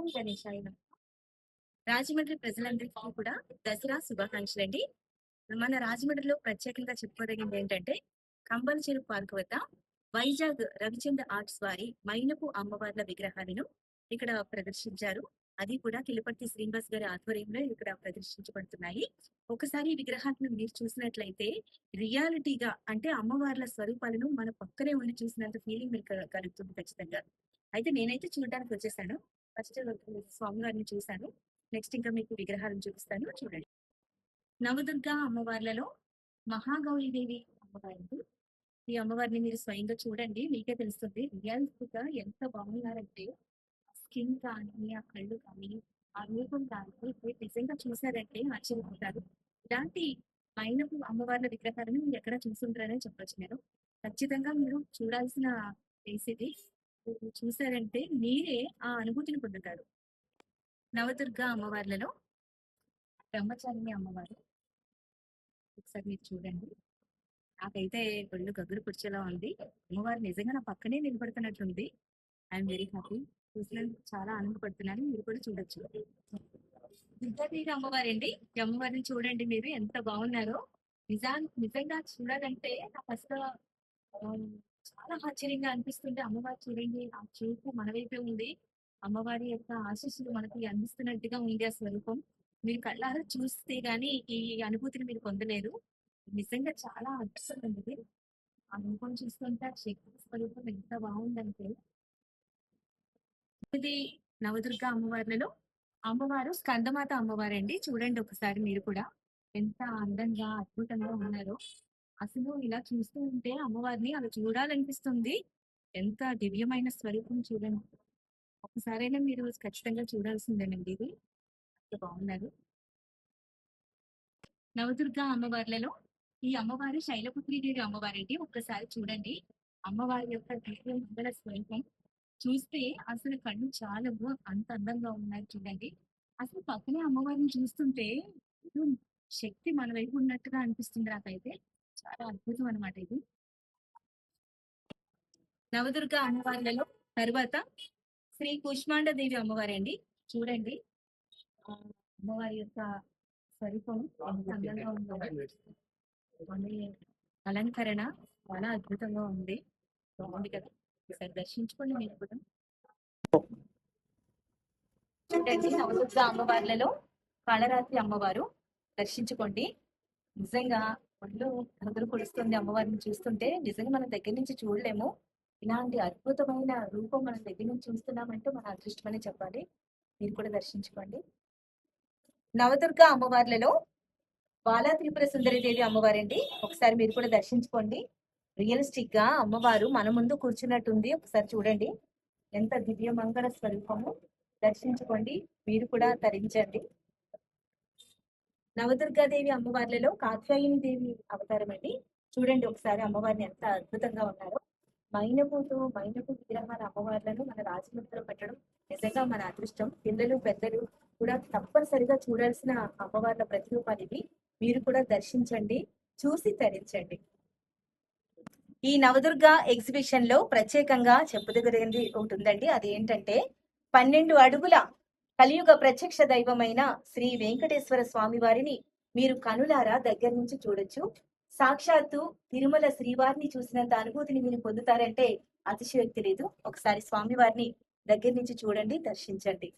ఓం గణేశాయ రాజమండ్రి ప్రజలందరికీ కూడా దసరా శుభాకాంక్షలు అండి మన రాజమండ్రిలో ప్రత్యేకంగా చెప్పుకోదగింది ఏంటంటే కంబల చెరువు పార్క్ వద్ద వైజాగ్ రవిచంద్ర ఆర్ట్స్ వారి మైనపు అమ్మవార్ల విగ్రహాలను ఇక్కడ ప్రదర్శించారు. అది కూడా కిలపర్తి శ్రీనివాస్ గారి ఆధ్వర్యంలో ఇక్కడ ప్రదర్శించబడుతున్నాయి. ఒకసారి విగ్రహాలను మీరు చూసినట్లయితే రియాలిటీగా అంటే అమ్మవార్ల స్వరూపాలను మన పక్కనే ఉండి చూసినంత ఫీలింగ్ మీకు కలుగుతుంది ఖచ్చితంగా. అయితే నేనైతే చూడడానికి వచ్చేసాను. ఫస్ట్ స్వామివారిని చూశాను. నెక్స్ట్ ఇంకా మీకు విగ్రహాలను చూపిస్తాను. చూడండి. నవదుర్గా అమ్మవార్లలో మహాగౌరీదేవి అమ్మవారి ఈ అమ్మవారిని మీరు స్వయంగా చూడండి. మీకే తెలుస్తుంది రియల్గా ఎంత బాగున్నారంటే స్కిన్ కానీ ఆ కళ్ళు కానీ ఆ రూపం కానీ నిజంగా చూసారంటే ఆశ్చర్యపోతారు. ఇలాంటి మైనపు అమ్మవార్ల విగ్రహాలను మీరు ఎక్కడ చూసుంటారని చెప్పొచ్చు నేను. ఖచ్చితంగా మీరు చూడాల్సిన ప్లేస్ ఇది. చూశారంటే చూసారంటే మీరే ఆ అనుభూతిని పొందుతారు. నవదుర్గ అమ్మవార్లలో బ్రహ్మచారిణి అమ్మవారు. ఒకసారి మీరు చూడండి. నాకైతే ఒళ్ళు గగ్గురు పుడిచేలా ఉంది. అమ్మవారు నిజంగా నా పక్కనే నిలబడుతున్నట్లుంది ఐఎమ్ వెరీ హ్యాపీ. చూసినందుకు చాలా ఆనందపడుతున్నాను. మీరు కూడా చూడొచ్చు. విద్యాదేవి అమ్మవారండి. ఈ అమ్మవారిని చూడండి మీరు ఎంత బాగున్నారో. నిజా నిజంగా చూడాలంటే నాకు అసలు చాలా ఆశ్చర్యంగా అనిపిస్తుంటే అమ్మవారు చూడండి ఆ చూపు మన వైపే ఉంది. అమ్మవారి యొక్క ఆశీస్సులు మనకి అందిస్తున్నట్టుగా ఉంది ఆ స్వరూపం. మీరు కళ్ళారా చూస్తే గానీ ఈ అనుభూతిని మీరు పొందలేరు. నిజంగా చాలా అద్భుతం ఇది ఆ రూపం చూస్తుంటే ఆ శక్తి స్వరూపం ఎంత బాగుందంటే. ఇది నవదుర్గ అమ్మవార్లలో అమ్మవారు స్కందమాత అమ్మవారండి. చూడండి ఒకసారి మీరు కూడా ఎంత అందంగా అద్భుతంగా ఉన్నారో. అసలు ఇలా చూస్తూ ఉంటే అమ్మవారిని అలా చూడాలనిపిస్తుంది. ఎంత దివ్యమైన స్వరూపం చూడండి. ఒకసారైనా మీరు ఖచ్చితంగా చూడాల్సిందేనండి ఇది. అంత బాగున్నారు. నవదుర్గ అమ్మవార్లలో ఈ అమ్మవారు శైలపుత్రిదేవి అమ్మవారండి. ఒక్కసారి చూడండి. అమ్మవారి యొక్క దివ్య మంగళ స్వరూపం. చూస్తే అసలు కళ్ళు చాలా అంత అందంగా ఉన్నాయి చూడండి. అసలు పక్కనే అమ్మవారిని చూస్తుంటే శక్తి మన వైపు ఉన్నట్టుగా అనిపిస్తుంది నాకైతే. చాలా అద్భుతం అన్నమాట ఇది. నవదుర్గ అమ్మవార్లలో తర్వాత శ్రీ కుష్మాండదేవి అమ్మవారండి. చూడండి. అమ్మవారి యొక్క స్వరూపం అందంగా ఉంది. అలంకరణ చాలా అద్భుతంగా ఉంది. బాగుంది కదా. ఒకసారి దర్శించుకోండి మీరు కూడా. చూడండి నవదుర్గ అమ్మవార్లలో కాళరాత్రి అమ్మవారు దర్శించుకోండి. నిజంగా ఒళ్ళు అందరూ కొడుస్తుంది అమ్మవారిని చూస్తుంటే. నిజంగా మనం దగ్గర నుంచి చూడలేము. ఇలాంటి అద్భుతమైన రూపం మనం దగ్గర నుంచి చూస్తున్నామంటే మన అదృష్టమని చెప్పాలి. మీరు కూడా దర్శించుకోండి. నవదుర్గ అమ్మవార్లలో బాలా త్రిపుర సుందరిదేవి అమ్మవారండి. ఒకసారి మీరు కూడా దర్శించుకోండి. రియలిస్టిక్గా అమ్మవారు మన ముందు కూర్చున్నట్టుంది. ఒకసారి చూడండి. ఎంత దివ్య మంగళ స్వరూపము. దర్శించుకోండి. మీరు కూడా తరించండి. నవదుర్గాదేవి అమ్మవార్లలో కాత్యాయని దేవి అవతారం అండి చూడండి ఒకసారి అమ్మవారిని ఎంత అద్భుతంగా ఉన్నారో. మైనపుతో మైనపు విగ్రహాల అమ్మవార్లను మన రాజమండ్రిలో పెట్టడం నిజంగా మన అదృష్టం. పిల్లలు పెద్దలు కూడా తప్పనిసరిగా చూడాల్సిన అమ్మవార్ల ప్రతిరూపాలు ఇవి. మీరు కూడా దర్శించండి చూసి తరించండి. ఈ నవదుర్గ ఎగ్జిబిషన్లో ప్రత్యేకంగా చెప్పుదగలిగింది ఒకటి ఉందండి. అది ఏంటంటే పన్నెండు అడుగుల కలియుగ ప్రత్యక్ష దైవమైన శ్రీ వెంకటేశ్వర స్వామి వారిని మీరు కనులారా దగ్గర నుంచి చూడొచ్చు. సాక్షాత్తు తిరుమల శ్రీవారిని చూసినంత అనుభూతిని మీరు పొందుతారంటే అతిశయోక్తి లేదు. ఒకసారి స్వామివారిని దగ్గర నుంచి చూడండి దర్శించండి.